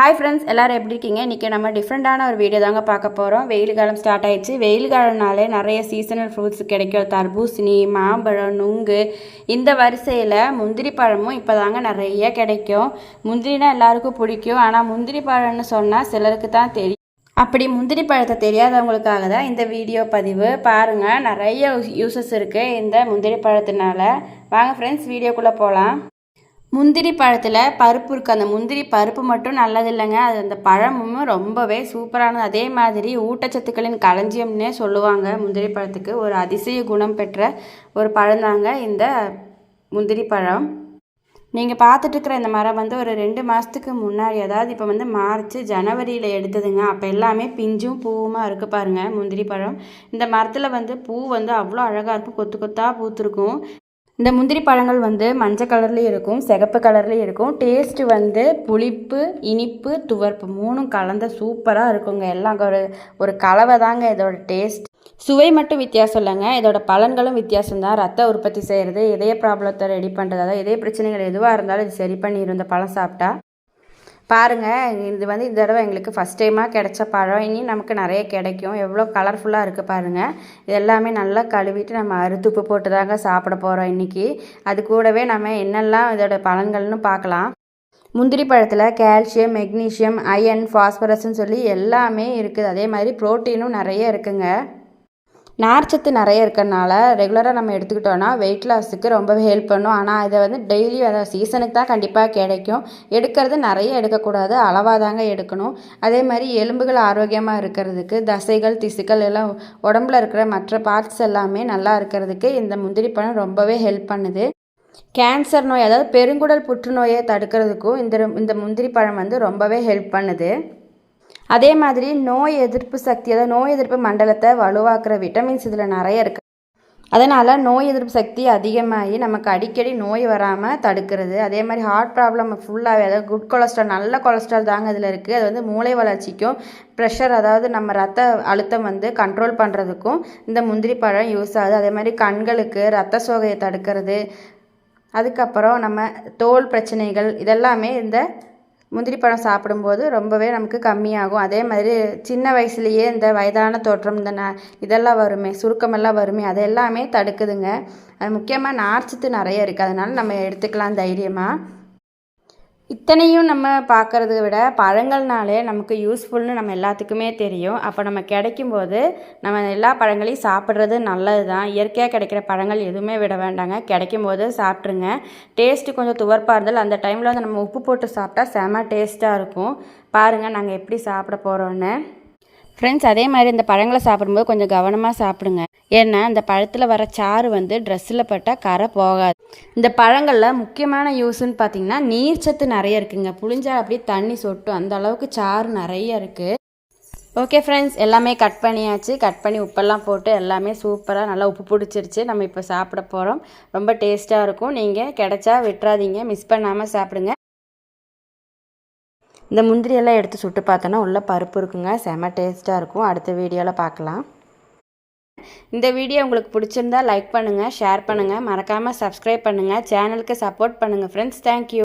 Hi friends எல்லோரும் எப்படி இருக்கீங்க? இன்றைக்கி நம்ம டிஃப்ரெண்ட்டான ஒரு வீடியோ தாங்க பார்க்க போகிறோம் வெயில் காலம் ஸ்டார்ட் ஆயிடுச்சு. வெயில் காலம்னாலே நிறைய சீசனல் ஃப்ரூட்ஸ் கிடைக்கும். தர்பூசணி மாம்பழம் நுங்கு இந்த வரிசையில் முந்திரி பழமும் இப்போ தாங்க நிறைய கிடைக்கும். முந்திரினா எல்லாருக்கும் பிடிக்கும். ஆனால் முந்திரி பழம்னு சொன்னால் சிலருக்கு தான் தெரியும். அப்படி முந்திரி பழத்தை தெரியாதவங்களுக்காக தான் இந்த வீடியோ பதிவு. பாருங்கள் நிறைய யூசஸ் இருக்குது இந்த முந்திரி பழத்தினால. வாங்க ஃப்ரெண்ட்ஸ் வீடியோக்குள்ளே போகலாம் முந்திரி பழத்தில் பருப்பு இருக்குது அந்த முந்திரி பருப்பு மட்டும் நல்லது இல்லைங்க அது அந்த பழமும் ரொம்பவே சூப்பரானது. அதே மாதிரி ஊட்டச்சத்துக்களின் களஞ்சியம்னே சொல்லுவாங்க. முந்திரி பழத்துக்கு ஒரு அதிசய குணம் பெற்ற ஒரு பழந்தாங்க இந்த முந்திரி பழம். நீங்கள் பார்த்துட்டு இருக்கிற இந்த மரம் வந்து ஒரு ரெண்டு மாதத்துக்கு முன்னாடி அதாவது இப்போ வந்து மார்ச் ஜனவரியில் எடுத்ததுங்க. அப்போ எல்லாமே பிஞ்சும் பூவுமாக இருக்குது பாருங்கள் முந்திரி பழம். இந்த மரத்தில் வந்து பூ வந்து அவ்வளோ அழகாக இருக்கும். கொத்து கொத்தாக பூத்துருக்கும். இந்த முந்திரி பழங்கள் வந்து மஞ்சள் கலர்லேயும் இருக்கும் சிகப்பு கலர்லேயும் இருக்கும். டேஸ்ட்டு வந்து புளிப்பு இனிப்பு துவர்ப்பு மூணும் கலந்த சூப்பராக இருக்குங்க. எல்லாம் ஒரு ஒரு கலவை தாங்க இதோட டேஸ்ட் சுவை மட்டும் வித்தியாசம் இல்லைங்க. இதோட பலன்களும் வித்தியாசம் தான். ரத்த உற்பத்தி செய்கிறது இதய ப்ராப்ளத்தை ரெடி பண்ணுறது அதாவது இதய பிரச்சனைகள் எதுவாக இருந்தாலும் இது சரி பண்ணிடும் இந்த பழம் சாப்பிட்டா. பாருங்கள் இது வந்து இந்த தடவை எங்களுக்கு ஃபஸ்ட் டைமாக கிடைச்ச பழம். இனி நமக்கு நிறைய கிடைக்கும். எவ்வளோ கலர்ஃபுல்லாக இருக்குது பாருங்கள் இது எல்லாமே நல்லா கழுவிட்டு நம்ம அறுத்துப்பு போட்டு தாங்க சாப்பிட போகிறோம் இன்றைக்கி அது கூடவே நம்ம என்னெல்லாம் இதோட பலன்கள்னு பார்க்கலாம். முந்திரி பழத்தில் கால்சியம் மெக்னீஷியம் அயன் ஃபாஸ்பரஸ்ன்னு சொல்லி எல்லாமே இருக்குது. அதே மாதிரி ப்ரோட்டீனும் நிறைய இருக்குங்க. நார்ச்சத்து நிறைய இருக்கிறனால ரெகுலராக நம்ம எடுத்துக்கிட்டோன்னா வெயிட் லாஸுக்கு ரொம்பவே ஹெல்ப் பண்ணும். ஆனால் இதை வந்து டெய்லி அதாவது சீசனுக்கு தான் கண்டிப்பாக கிடைக்கும். எடுக்கிறது நிறைய எடுக்கக்கூடாது. அளவாக தாங்க எடுக்கணும். அதே மாதிரி எலும்புகள் ஆரோக்கியமாக இருக்கிறதுக்கு தசைகள் திசுக்கள் எல்லாம் உடம்புல இருக்கிற மற்ற பார்ட்ஸ் எல்லாமே நல்லா இருக்கிறதுக்கு இந்த முந்திரி பழம் ரொம்பவே ஹெல்ப் பண்ணுது. கேன்சர் நோய் அதாவது பெருங்குடல் புற்றுநோயை தடுக்கிறதுக்கும் இந்த இந்த முந்திரி பழம் வந்து ரொம்பவே ஹெல்ப் பண்ணுது. அதே மாதிரி நோய் எதிர்ப்பு சக்தி அதாவது நோய் எதிர்ப்பு மண்டலத்தை வலுவாக்குற விட்டமின்ஸ் இதில் நிறைய இருக்குது அதனால் நோய் எதிர்ப்பு சக்தி அதிகமாகி நமக்கு அடிக்கடி நோய் வராமல் தடுக்கிறது. அதே மாதிரி ஹார்ட் ப்ராப்ளம் ஃபுல்லாகவே அதாவது குட் கொலஸ்ட்ரால் நல்ல கொலஸ்ட்ரால் தாங்க இதில் இருக்குது அது வந்து மூளை வளர்ச்சிக்கும் ப்ரெஷர் அதாவது நம்ம ரத்த அழுத்தம் வந்து கண்ட்ரோல் பண்ணுறதுக்கும் இந்த முந்திரி பழம் யூஸ் ஆகுது. அதே மாதிரி கண்களுக்கு ரத்த சோகையை தடுக்கிறது. அதுக்கப்புறம் நம்ம தோல் பிரச்சனைகள் இதெல்லாமே இந்த முந்திரி பழம் சாப்பிடும்போது ரொம்பவே நமக்கு கம்மியாகும். அதே மாதிரி சின்ன வயசுலேயே இந்த வயதான தோற்றம் இந்த ந இதெல்லாம் வருமே சுருக்கமெல்லாம் வருமே அது எல்லாமே தடுக்குதுங்க. அது முக்கியமாக நார்ச்சத்து நிறைய இருக்குது அதனால் நம்ம எடுத்துக்கலாம் தைரியமாக இத்தனையும் நம்ம பார்க்குறத விட பழங்கள்னாலே நமக்கு யூஸ்ஃபுல்னு நம்ம எல்லாத்துக்குமே தெரியும். அப்போ நம்ம கிடைக்கும்போது நம்ம எல்லா பழங்களையும் சாப்பிட்றது நல்லது தான் இயற்கையாக கிடைக்கிற பழங்கள் எதுவுமே விட வேண்டாங்க. கிடைக்கும் போது சாப்பிட்ருங்க டேஸ்ட்டு கொஞ்சம் துவர்ப்பாக இருந்தால் அந்த டைமில் வந்து நம்ம உப்பு போட்டு சாப்பிட்டா செம டேஸ்ட்டாக இருக்கும். பாருங்கள் நாங்கள் எப்படி சாப்பிட போகிறோன்னு ஃப்ரெண்ட்ஸ் அதே மாதிரி இந்த பழங்களை சாப்பிடும்போது கொஞ்சம் கவனமாக சாப்பிடுங்க. ஏன்னா இந்த பழத்தில் வர சாறு வந்து ட்ரெஸ்ஸில் பட்டால் கரை போகாது. இந்த பழங்களில் முக்கியமான யூஸ்ன்னு பார்த்தீங்கன்னா நீர்ச்சத்து நிறைய இருக்குங்க. புளிஞ்சா அப்படியே தண்ணி சொட்டும். அந்த அளவுக்கு சாறு நிறைய இருக்குது ஓகே ஃப்ரெண்ட்ஸ் எல்லாமே கட் பண்ணியாச்சு. கட் பண்ணி உப்பெல்லாம் போட்டு எல்லாமே சூப்பராக நல்லா உப்பு பிடிச்சிருச்சு. நம்ம இப்போ சாப்பிட போகிறோம் ரொம்ப டேஸ்ட்டாக இருக்கும். நீங்கள் கிடைச்சா விட்டுறாதீங்க. மிஸ் பண்ணாமல் சாப்பிடுங்க. இந்த முந்திரியெல்லாம் எடுத்து சுட்டு பார்த்தோன்னா உள்ளே பருப்பு இருக்குங்க. செம டேஸ்ட்டாக இருக்கும். அடுத்த வீடியோவில் பார்க்கலாம் இந்த வீடியோ உங்களுக்கு பிடிச்சிருந்தா லைக் பண்ணுங்கள் ஷேர் பண்ணுங்கள் மறக்காமல் சப்ஸ்கிரைப் பண்ணுங்கள் சேனலுக்கு சப்போர்ட் பண்ணுங்கள் ஃப்ரெண்ட்ஸ் தேங்க்யூ